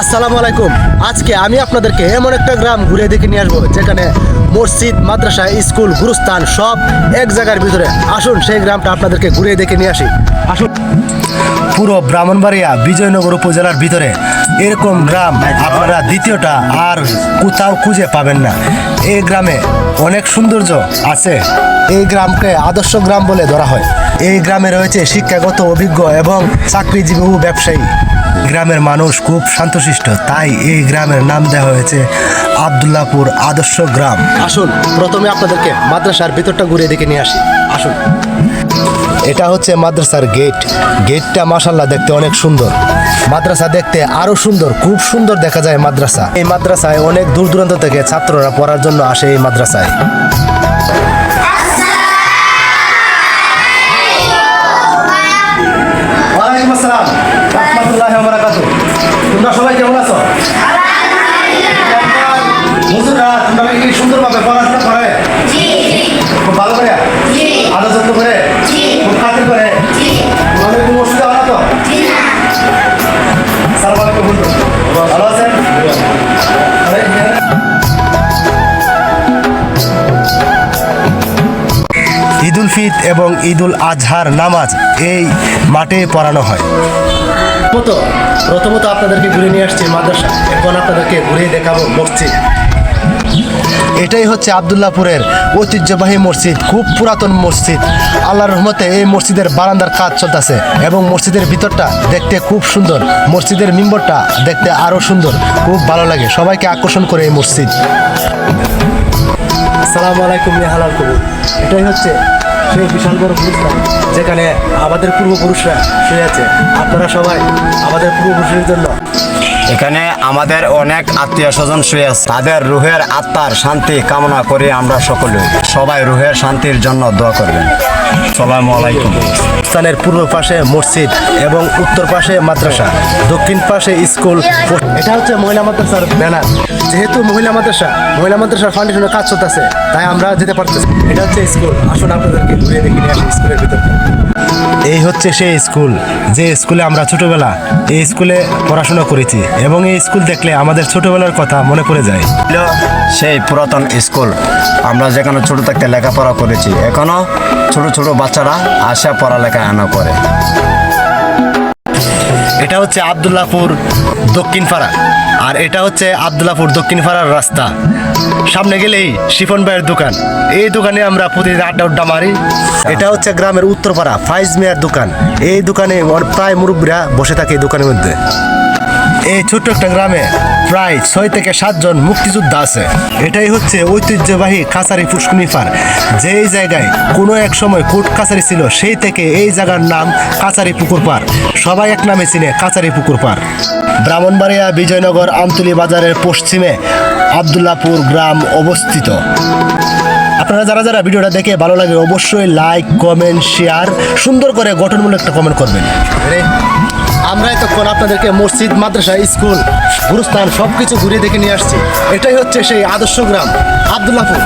আসসালামু আলাইকুম। আজকে আমি আপনাদেরকে এমন একটা গ্রাম ঘুরে দেখে নিয়ে আসব, যেখানে মসজিদ, মাদ্রাসা, স্কুল, গুরুস্থান সব এক জায়গার ভিতরে। আসুন, সেই গ্রামটা আপনাদেরকে ঘুরে দেখে নিয়ে আসি। আসুন। পুরো ব্রাহ্মণবাড়িয়া, বিজয়নগর উপজেলার ভিতরে এরকম গ্রাম আপনারা দ্বিতীয়টা আর কোথাও খুঁজে পাবেন না। এই গ্রামে অনেক সৌন্দর্য আছে। এই গ্রামকে আদর্শ গ্রাম বলে ধরা হয়। এই গ্রামে রয়েছে শিক্ষাগত অভিজ্ঞ এবং চাকরিজীবী ও ব্যবসায়ী। গ্রামের মানুষ খুব শান্তশিষ্ট, তাই এই গ্রামের নাম দেওয়া হয়েছে আবদুল্লাপুর আদর্শ গ্রাম। আসুন, প্রথমে আপনাদেরকে মাদ্রাসার ভিতরটা ঘুরে দেখে নিয়ে আসি। আসুন। এটা হচ্ছে মাদ্রাসার গেট গেটটা মাসাল্লাহ দেখতে অনেক সুন্দর। মাদ্রাসা দেখতে আরও সুন্দর খুব সুন্দর দেখা যায় মাদ্রাসা। এই মাদ্রাসায় অনেক দূর দূরান্ত থেকে ছাত্ররা পড়ার জন্য আসে এই মাদ্রাসায়। তোমরা সবাই কেমন আছো? তোমরা কি সুন্দরভাবে পড়াশোনা করে খুব ভালো করে? যত্ন করে? ঈদুল ফিত এবং ঈদুল আজহার নামাজ এই মাঠে পড়ানো হয়। প্রথমত প্রথমত আপনাদেরকে ঘুরে নিয়ে আসছি মাদ্রাসা। এখন আপনাদেরকে ঘুরে দেখাবো মসজিদ। এটাই হচ্ছে আবদুল্লাপুরের ঐতিহ্যবাহী মসজিদ খুব পুরাতন মসজিদ। আল্লাহর রহমতে এই মসজিদের বারান্দার কাজ চলতেছে এবং মসজিদের ভিতরটা দেখতে খুব সুন্দর। মসজিদের মিম্বরটা দেখতে আরও সুন্দর খুব ভালো লাগে। সবাইকে আকর্ষণ করে এই মসজিদ। আসসালামু আলাইকুম হালাল কবুল। এটাই হচ্ছে সেই বিশাল বড় পুরস্কার যেখানে আমাদের পূর্বপুরুষরা শুয়ে আছে। আপনারা সবাই আমাদের পূর্বপুরুষের জন্য এখানে আমাদের অনেক আত্মীয় স্বজন শুয়ে আছে। তাদের রুহের আত্মার শান্তি কামনা করি আমরা সকলে। সবাই রুহের শান্তির জন্য দোয়া করবেন। সালামু আলাইকুম। স্থানের পূর্ব পাশে মসজিদ এবং উত্তর পাশে মাদ্রাসা। দক্ষিণ পাশে স্কুল। এটা হচ্ছে মহিলা মাদ্রাসার ব্যানার। যেহেতু মহিলা মাদ্রাসা, মহিলা মাদ্রাসার ফাউন্ডেশনের কাজ চলতেছে, তাই আমরা যেতে পারতেছি এটা হচ্ছে স্কুল। আসুন আপনাদেরকে ঘুরে দেখে নিয়ে আসি স্কুলের ভিতরে এই হচ্ছে সেই স্কুল। যে স্কুলে আমরা ছোটবেলা এই স্কুলে পড়াশোনা করেছি এবং এই স্কুল দেখলে আমাদের ছোটবেলার কথা মনে পড়ে যায়। সেই পুরাতন স্কুল। আমরা যেখানে ছোট থাকতে লেখাপড়া করেছি, এখনও ছোট ছোট বাচ্চারা আসা পড়ালেখা আনা করে। এটা হচ্ছে আবদুল্লাপুর দক্ষিণ পাড়া। আর এটা হচ্ছে আবদুল্লাপুর দক্ষিণ পাড়ার রাস্তা। সামনে গেলেই শিফন ভাইয়ের দোকান। এই দোকানে আমরা প্রতিদিন আড্ডা আড্ডা মারি। এটা হচ্ছে গ্রামের উত্তরপাড়া ফাইজ মেয়ার দোকান। এই দোকানে প্রায় মুরব্বীরা বসে থাকে এই দোকানের মধ্যে। এই ছোট্ট একটা গ্রামে প্রায় ছয় থেকে সাতজন মুক্তিযোদ্ধা আছে। এটাই হচ্ছে ঐতিহ্যবাহী কাছারি পুষ্কুনি পার। যেই জায়গায় কোনো এক সময় কোর্ট কাছারি ছিল, সেই থেকে এই জায়গার নাম কাছারি পুকুর পার। সবাই এক নামে চিনে কাছারি পুকুর পার। ব্রাহ্মণবাড়িয়া বিজয়নগর আমতলি বাজারের পশ্চিমে আবদুল্লাপুর গ্রাম অবস্থিত। আপনারা যারা যারা ভিডিওটা দেখে ভালো লাগে, অবশ্যই লাইক কমেন্ট শেয়ার সুন্দর করে গঠনমূলক একটা কমেন্ট করবেন। আমরা এতক্ষণ আপনাদেরকে মসজিদ, মাদ্রাসা, স্কুল, গুরুস্থান সব কিছু ঘুরে দেখে নিয়ে আসছি। এটাই হচ্ছে সেই আদর্শ গ্রাম আবদুল্লাপুর